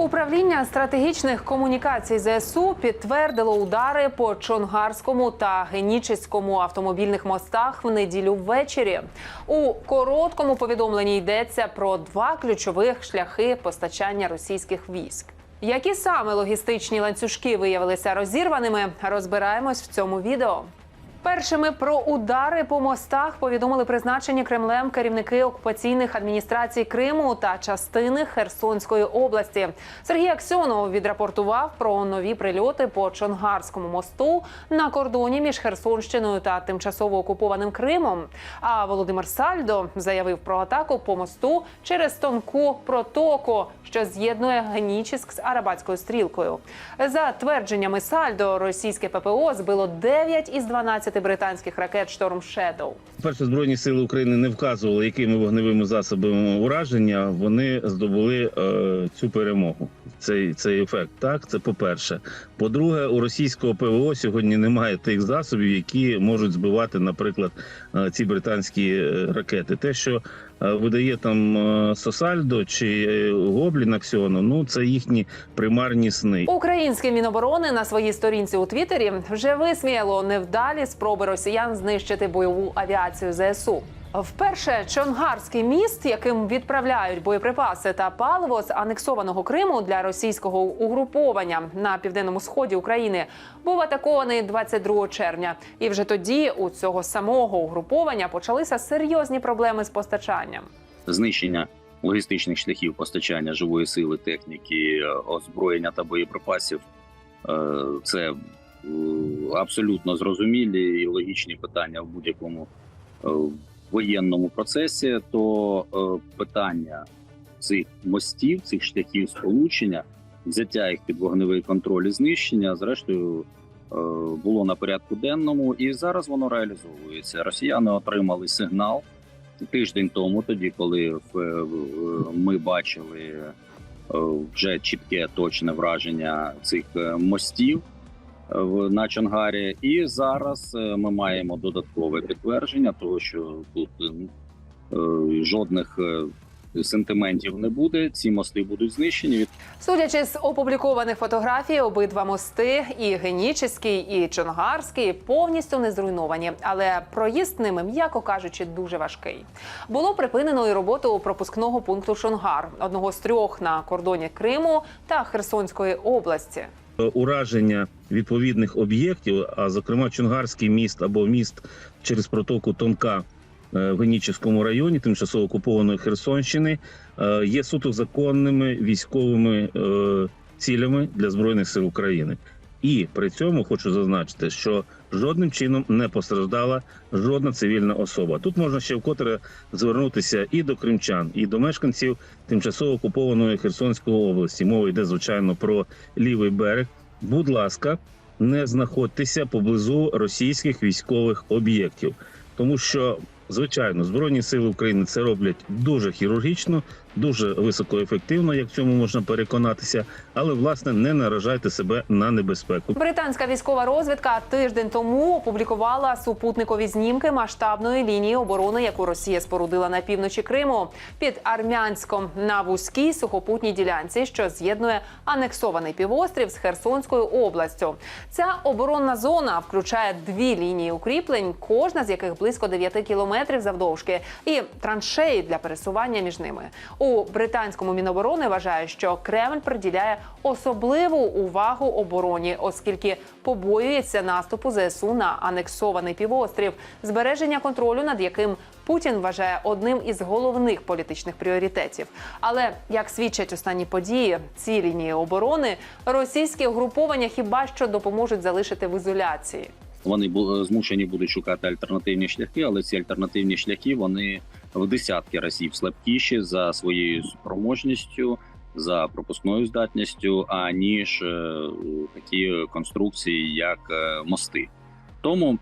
Управління стратегічних комунікацій ЗСУ підтвердило удари по Чонгарському та Генічеському автомобільних мостах в неділю ввечері. У короткому повідомленні йдеться про два ключових шляхи постачання російських військ. Які саме логістичні ланцюжки виявилися розірваними, розбираємось в цьому відео. Першими про удари по мостах повідомили призначені Кремлем керівники окупаційних адміністрацій Криму та частини Херсонської області. Сергій Аксьонов відрапортував про нові прильоти по Чонгарському мосту на кордоні між Херсонщиною та тимчасово окупованим Кримом. А Володимир Сальдо заявив про атаку по мосту через тонку протоку, що з'єднує Генічіськ з Арабатською стрілкою. За твердженнями Сальдо, російське ППО збило 9 із 12 британських ракет Шторм Шедоу. Перше збройні сили України не вказували, якими вогневими засобами ураження вони здобули е, цю перемогу. Цей цей ефект. Так, це по-перше. По-друге, у російського ПВО сьогодні немає тих засобів, які можуть збивати, наприклад, е, ці британські е, ракети. Те, що видає там е, Сосальдо чи е, Гоблін Аксіону, ну це їхні примарні сни. Українське міноборони на своїй сторінці у Твіттері вже висміяло невдалі спроби росіян знищити бойову авіацію ЗСУ. Вперше Чонгарський міст, яким відправляють боєприпаси та паливо з анексованого Криму для російського угруповання на південному сході України, був атакований 22 червня. І вже тоді у цього самого угруповання почалися серйозні проблеми з постачанням. знищення логістичних шляхів постачання живої сили, техніки, е, озброєння та боєприпасів е, це е, абсолютно зрозумілі і логічні питання в будь-якому воєнному процесі. То е, питання цих мостів, цих шляхів сполучення, взяття їх під вогневий контроль і знищення, зрештою. е, Було на порядку денному, і зараз воно реалізовується. Росіяни отримали сигнал тиждень тому, тоді, коли в- в- ми бачили е, вже чітке точне враження цих е, мостів е, на Чонгарі, і зараз е, ми маємо додаткове підтвердження, того що тут е, е, жодних сентиментів не буде. Ці мости будуть знищені. Від Судячи з опублікованих фотографій, обидва мости, і Генічеський, і Чонгарський, повністю не зруйновані, але проїзд ними, м'яко кажучи, дуже важкий. Було припинено і роботу пропускного пункту Шонгар, одного з трьох на кордоні Криму та Херсонської області. Ураження відповідних об'єктів, а зокрема Чонгарський міст або міст через протоку Тонка е, в Генічівському районі, тимчасово окупованої Херсонщини, е, є суто законними військовими е, цілями для збройних сил України. І при цьому хочу зазначити, що жодним чином не постраждала жодна цивільна особа. Тут можна ще вкотре звернутися і до кримчан, і до мешканців тимчасово окупованої Херсонської області. Мова йде звичайно про лівий берег. Будь ласка, не знаходьтеся поблизу російських військових об'єктів, тому що звичайно збройні сили України це роблять дуже хірургічно, дуже високоефективно, як цьому можна переконатися. Але власне не наражайте себе на небезпеку. Британська військова розвідка тиждень тому опублікувала супутникові знімки масштабної лінії оборони, яку Росія спорудила на півночі Криму під Армянськом на вузькій сухопутній ділянці, що з'єднує анексований півострів з Херсонською областю. Ця оборонна зона включає дві лінії укріплень, кожна з яких близько 9 кілометрів завдовжки, і траншеї для пересування між ними. У британському міноборони вважають, що Кремль приділяє особливу увагу обороні, оскільки побоюється наступу ЗСУ на анексований півострів, збереження контролю над яким Путін вважає одним із головних політичних пріоритетів. Але як свідчать останні події, ці лінії оборони російські угруповання хіба що допоможуть залишити в ізоляції. вони змушені будуть шукати альтернативні шляхи, але ці альтернативні шляхи вони в десятки разів слабкіші за своєю спроможністю, за пропускною здатністю, аніж е, такі конструкції, як е, мости. Тому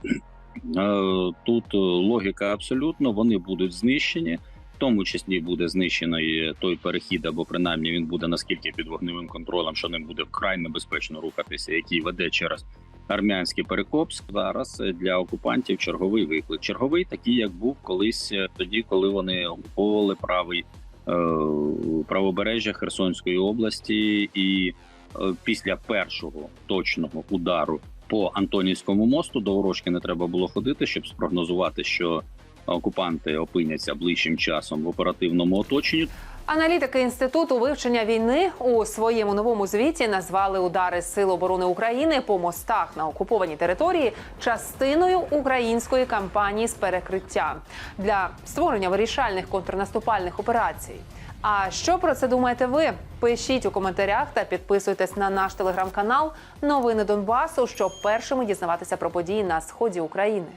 е, тут логіка абсолютно вони будуть знищені. В тому числі буде знищено і той перехід, або принаймні він буде наскільки під вогневим контролем, що ним буде вкрай небезпечно рухатися, який веде через армянський перекопськ. Зараз е, для окупантів черговий виклик. Черговий такий, як був колись е, тоді, коли вони окуповували правий правобережжя Херсонської області, і е, після першого точного удару по Антонівському мосту до Ворожки не треба було ходити, щоб спрогнозувати, що окупанти опиняться ближчим часом в оперативному оточенні. Аналітики інституту вивчення війни у своєму новому звіті назвали удари Сил оборони України по мостах на окупованій території частиною української кампанії з перекриття для створення вирішальних контрнаступальних операцій. А що про це думаєте ви? Пишіть у коментарях та підписуйтесь на наш телеграм-канал Новини Донбасу, щоб першими дізнаватися про події на сході України.